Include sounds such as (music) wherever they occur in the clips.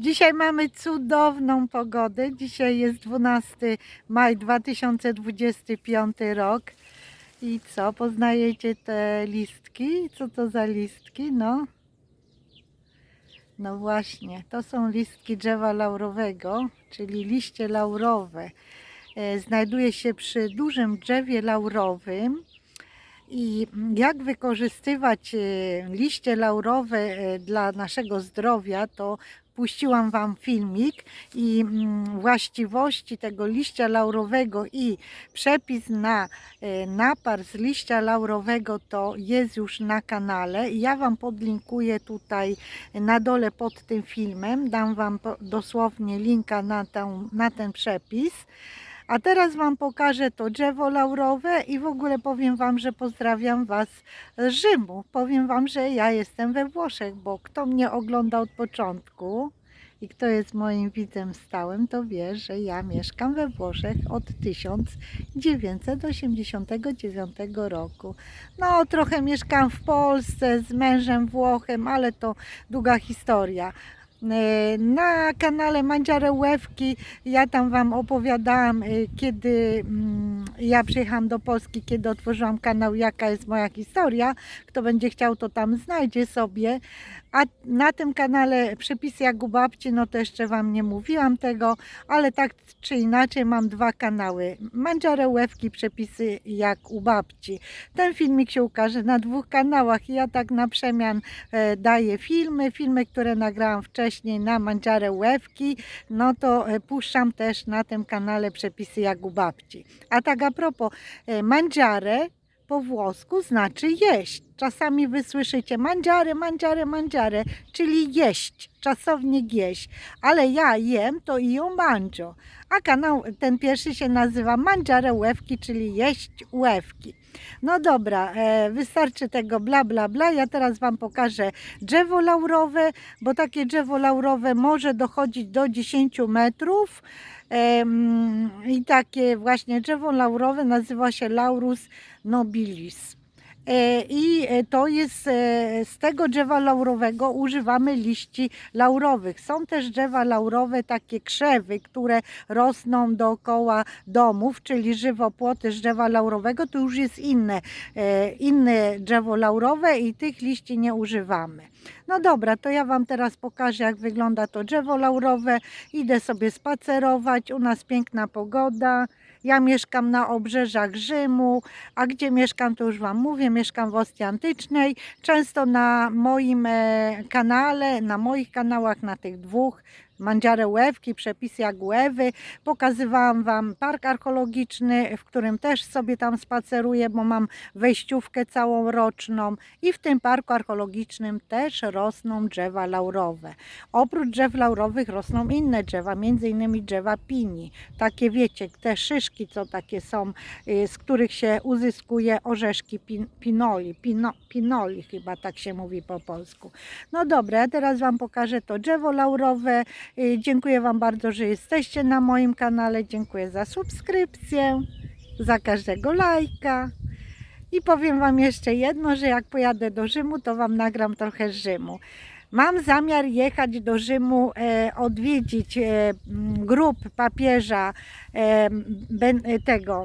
Dzisiaj mamy cudowną pogodę. Dzisiaj jest 12 maj 2025 rok. I co, poznajecie te listki? Co to za listki? No. No właśnie, to są listki drzewa laurowego, czyli liście laurowe. E, Znajduje się przy dużym drzewie laurowym. I jak wykorzystywać e, liście laurowe e, dla naszego zdrowia, to puściłam Wam filmik i mm, właściwości tego liścia laurowego i przepis na e, napar z liścia laurowego to jest już na kanale. Ja Wam podlinkuję tutaj na dole pod tym filmem. Dam Wam dosłownie linka na, tą, na ten przepis. A teraz Wam pokażę to drzewo laurowe i w ogóle powiem Wam, że pozdrawiam Was z Rzymu. Powiem Wam, że ja jestem we Włoszech, bo kto mnie ogląda od początku i kto jest moim widzem stałym, to wie, że ja mieszkam we Włoszech od 1989 roku. No, trochę mieszkam w Polsce z mężem Włochem, ale to długa historia. E, Na kanale Mandziare Łewki ja tam Wam opowiadałam, e, kiedy mm, ja przyjechałam do Polski, kiedy otworzyłam kanał, jaka jest moja historia. Kto będzie chciał, to tam znajdzie sobie. A na tym kanale Przepisy jak u babci, no to jeszcze Wam nie mówiłam tego, ale tak czy inaczej mam dwa kanały. Mandziare Łewki, Przepisy jak u babci. Ten filmik się ukaże na dwóch kanałach i ja tak na przemian e, daję filmy, filmy, które nagrałam wcześniej na Mandziare Łewki, no to e, puszczam też na tym kanale Przepisy jak u babci. A tak a propos, e, Mandziare po włosku znaczy jeść. Czasami wy słyszycie mandziare, mandziare, mandziare, czyli jeść, czasownik jeść. Ale ja jem to i ją mangio. A kanał ten pierwszy się nazywa Mandziare Łewki, czyli jeść łewki. No dobra, e, wystarczy tego bla bla bla. Ja teraz Wam pokażę drzewo laurowe, bo takie drzewo laurowe może dochodzić do 10 metrów. I takie właśnie drzewo laurowe nazywa się Laurus nobilis. E, I e, to jest e, z tego drzewa laurowego używamy liści laurowych. Są też drzewa laurowe, takie krzewy, które rosną dookoła domów, czyli żywopłoty z drzewa laurowego. To już jest inne, inne drzewo laurowe i tych liści nie używamy. No dobra, to ja Wam teraz pokażę, jak wygląda to drzewo laurowe. Idę sobie spacerować, u nas piękna pogoda. Ja mieszkam na obrzeżach Rzymu, a gdzie mieszkam, to już Wam mówię, mieszkam w Ostii Antycznej. Często na moim e, kanale, na moich kanałach, na tych dwóch, Mandziare Łewki, Przepisy jak Łewy, pokazywałam Wam park archeologiczny, w którym też sobie tam spaceruję, bo mam wejściówkę całą roczną i w tym parku archeologicznym też rosną drzewa laurowe. Oprócz drzew laurowych rosną inne drzewa, między innymi drzewa pini. Takie wiecie, te szyszki, co takie są, y, z których się uzyskuje orzeszki pin, pinoli, pino, pinoli chyba tak się mówi po polsku. No dobra, ja teraz Wam pokażę to drzewo laurowe. Y, Dziękuję Wam bardzo, że jesteście na moim kanale. Dziękuję za subskrypcję, za każdego lajka. I powiem Wam jeszcze jedno, że jak pojadę do Rzymu, to Wam nagram trochę z Rzymu. Mam zamiar jechać do Rzymu, e, odwiedzić e, grób papieża e, ben, e, tego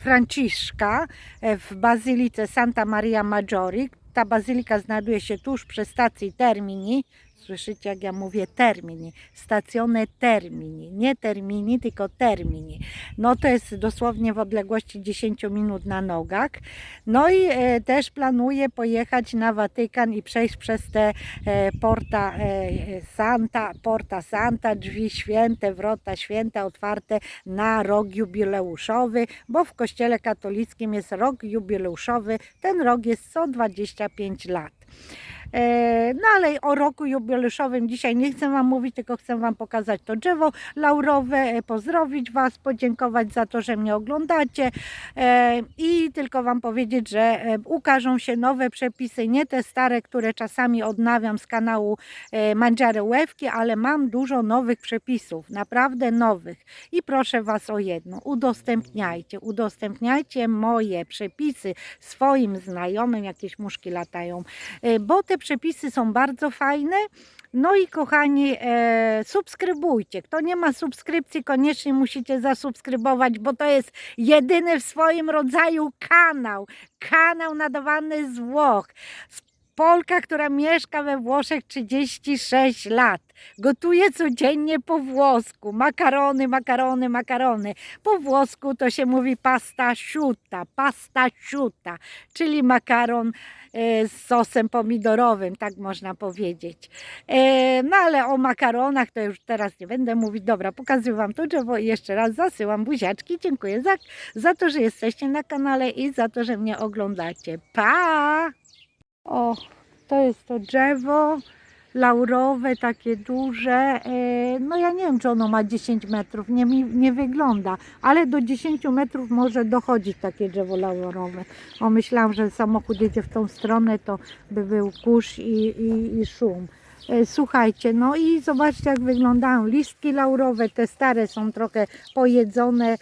Franciszka e, w bazylice Santa Maria Maggiore. Ta bazylika znajduje się tuż przy stacji Termini. Słyszycie, jak ja mówię termini, stacjone termini, nie termini, tylko termini. No to jest dosłownie w odległości 10 minut na nogach. No i e, też planuję pojechać na Watykan i przejść przez te e, Porta e, Santa, Porta Santa, drzwi święte, wrota święte, otwarte na rok jubileuszowy, bo w kościele katolickim jest rok jubileuszowy. Ten rok jest co 25 lat. E, No ale o roku jubileuszowym dzisiaj nie chcę Wam mówić, tylko chcę Wam pokazać to drzewo laurowe, e, pozdrowić Was, podziękować za to, że mnie oglądacie e, i tylko Wam powiedzieć, że ukażą się nowe przepisy, nie te stare, które czasami odnawiam z kanału Mandziare Łewki, ale mam dużo nowych przepisów, naprawdę nowych. I proszę Was o jedno, udostępniajcie, udostępniajcie moje przepisy swoim znajomym, jakieś muszki latają, bo te przepisy są bardzo fajne. No i kochani, e, subskrybujcie. Kto nie ma subskrypcji, koniecznie musicie zasubskrybować, bo to jest jedyny w swoim rodzaju kanał. Kanał nadawany z Włoch. Z Polka, która mieszka we Włoszech 36 lat. Gotuje codziennie po włosku. Makarony, makarony, makarony. Po włosku to się mówi pasta asciutta, pasta asciutta, czyli makaron e, z sosem pomidorowym, tak można powiedzieć. E, No ale o makaronach to już teraz nie będę mówić. Dobra, pokazuję Wam to drzewo i jeszcze raz zasyłam buziaczki. Dziękuję za, za to, że jesteście na kanale i za to, że mnie oglądacie. Pa! O, to jest to drzewo laurowe, takie duże. E, No ja nie wiem, czy ono ma 10 metrów, nie, nie wygląda, ale do 10 metrów może dochodzić takie drzewo laurowe. O, myślałam, że samochód jedzie w tą stronę, to by był kurz i, i, i szum. E, Słuchajcie, no i zobaczcie jak wyglądają listki laurowe, te stare są trochę pojedzone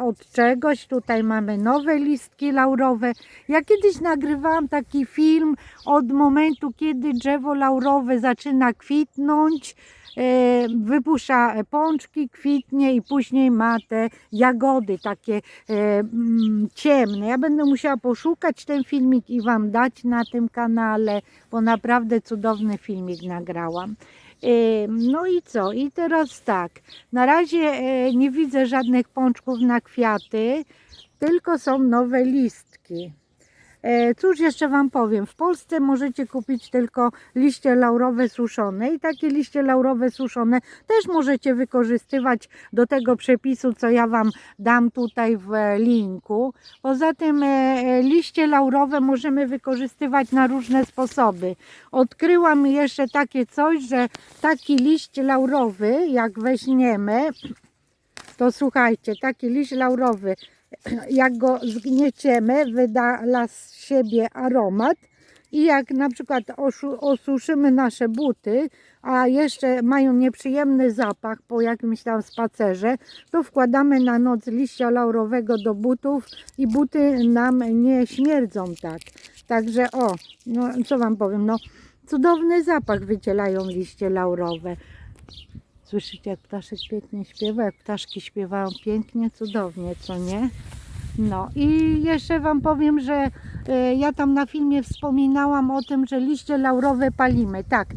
od czegoś. Tutaj mamy nowe listki laurowe. Ja kiedyś nagrywałam taki film od momentu, kiedy drzewo laurowe zaczyna kwitnąć, e, wypuszcza pączki, kwitnie i później ma te jagody takie e, mm, ciemne. Ja będę musiała poszukać ten filmik i Wam dać na tym kanale, bo naprawdę cudowny filmik nagrałam. E, No i co? I teraz tak. Na razie e, nie widzę żadnych pączków na kwiaty, tylko są nowe listki. E, Cóż jeszcze Wam powiem? W Polsce możecie kupić tylko liście laurowe suszone i takie liście laurowe suszone też możecie wykorzystywać do tego przepisu, co ja Wam dam tutaj w e, linku. Poza tym e, liście laurowe możemy wykorzystywać na różne sposoby. Odkryłam jeszcze takie coś, że taki liść laurowy, jak weźmiemy, (clears throat) to słuchajcie, taki liść laurowy, jak go zgnieciemy, wydala z siebie aromat i jak na przykład osuszymy nasze buty, a jeszcze mają nieprzyjemny zapach po jakimś tam spacerze, to wkładamy na noc liścia laurowego do butów i buty nam nie śmierdzą tak. Także o, no co Wam powiem, no cudowny zapach wydzielają liście laurowe. Słyszycie, jak ptaszek pięknie śpiewa, jak ptaszki śpiewają pięknie, cudownie, co nie? No i jeszcze Wam powiem, że e, ja tam na filmie wspominałam o tym, że liście laurowe palimy. Tak,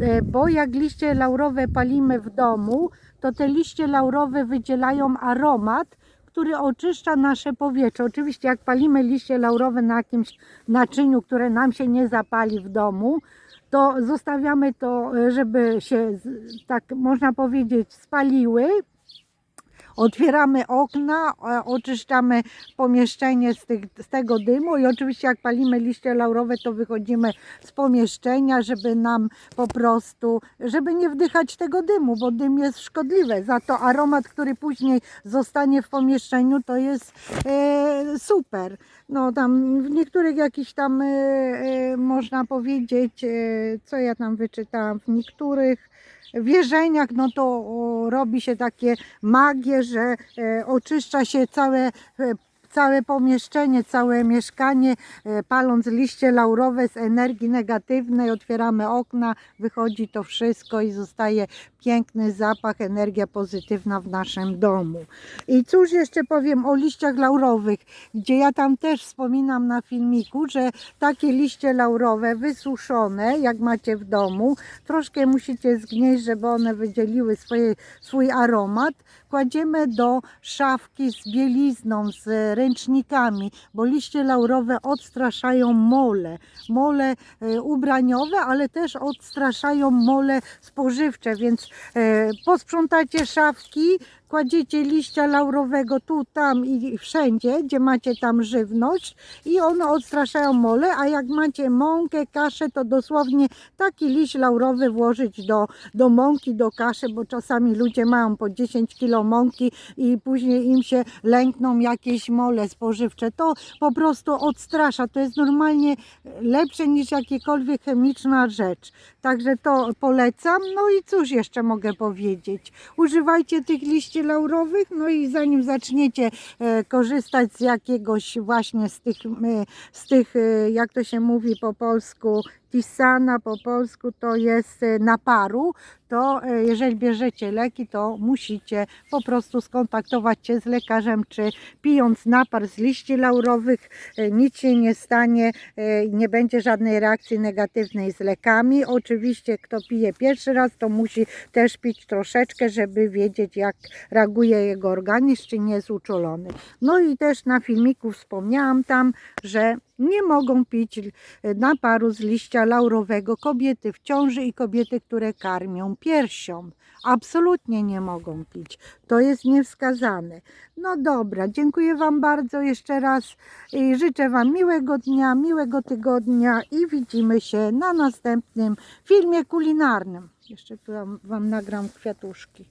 e, bo jak liście laurowe palimy w domu, to te liście laurowe wydzielają aromat, który oczyszcza nasze powietrze. Oczywiście jak palimy liście laurowe na jakimś naczyniu, które nam się nie zapali w domu, to zostawiamy to, e, żeby się, tak można powiedzieć, spaliły. Otwieramy okna, e, oczyszczamy pomieszczenie z, tych, z tego dymu i oczywiście jak palimy liście laurowe, to wychodzimy z pomieszczenia, żeby nam po prostu, żeby nie wdychać tego dymu, bo dym jest szkodliwy. Za to aromat, który później zostanie w pomieszczeniu, to jest e, super. No tam w niektórych jakichś tam, e, e, można powiedzieć, e, co ja tam wyczytałam, w niektórych wierzeniach, no to robi się takie magie, że e, oczyszcza się całe, e, całe pomieszczenie, całe mieszkanie, e, paląc liście laurowe z energii negatywnej, otwieramy okna, wychodzi to wszystko i zostaje piękny zapach, energia pozytywna w naszym domu. I cóż jeszcze powiem o liściach laurowych, gdzie ja tam też wspominam na filmiku, że takie liście laurowe wysuszone, jak macie w domu, troszkę musicie zgnieść, żeby one wydzieliły swoje, swój aromat. Kładziemy do szafki z bielizną, z ręcznikami, bo liście laurowe odstraszają mole. Mole e, ubraniowe, ale też odstraszają mole spożywcze, więc e, posprzątacie szafki, kładziecie liścia laurowego tu, tam i wszędzie, gdzie macie tam żywność i one odstraszają mole, a jak macie mąkę, kaszę, to dosłownie taki liść laurowy włożyć do, do mąki, do kaszy, bo czasami ludzie mają po 10 kg mąki i później im się lękną jakieś mole spożywcze. To po prostu odstrasza. To jest normalnie lepsze niż jakiekolwiek chemiczna rzecz. Także to polecam. No i cóż jeszcze mogę powiedzieć? Używajcie tych liści laurowych, no i zanim zaczniecie e, korzystać z jakiegoś właśnie z tych, e, z tych e, jak to się mówi po polsku, Tisana po polsku to jest e, naparu, to e, jeżeli bierzecie leki, to musicie po prostu skontaktować się z lekarzem, czy pijąc napar z liści laurowych e, nic się nie stanie, nie będzie żadnej reakcji negatywnej z lekami. Oczywiście kto pije pierwszy raz, to musi też pić troszeczkę, żeby wiedzieć jak reaguje jego organizm, czy nie jest uczulony. No i też na filmiku wspomniałam tam, że nie mogą pić e, naparu z liścia laurowego kobiety w ciąży i kobiety, które karmią piersią. Absolutnie nie mogą pić. To jest niewskazane. No dobra, dziękuję Wam bardzo jeszcze raz i życzę Wam miłego dnia, miłego tygodnia i widzimy się na następnym filmie kulinarnym. Jeszcze tu wam nagram kwiatuszki.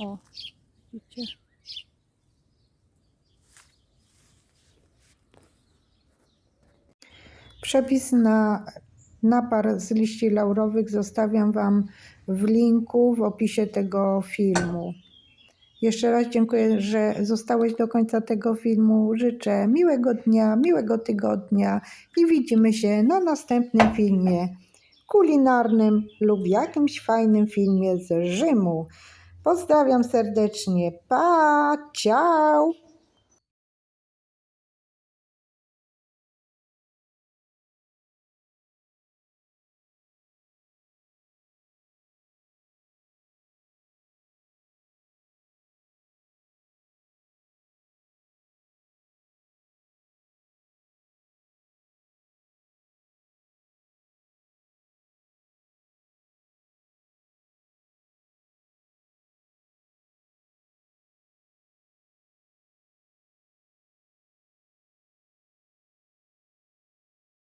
O, widzicie? Przepis na napar z liści laurowych zostawiam Wam w linku w opisie tego filmu. Jeszcze raz dziękuję, że zostałeś do końca tego filmu. Życzę miłego dnia, miłego tygodnia i widzimy się na następnym filmie kulinarnym lub jakimś fajnym filmie z Rzymu. Pozdrawiam serdecznie. Pa, ciao!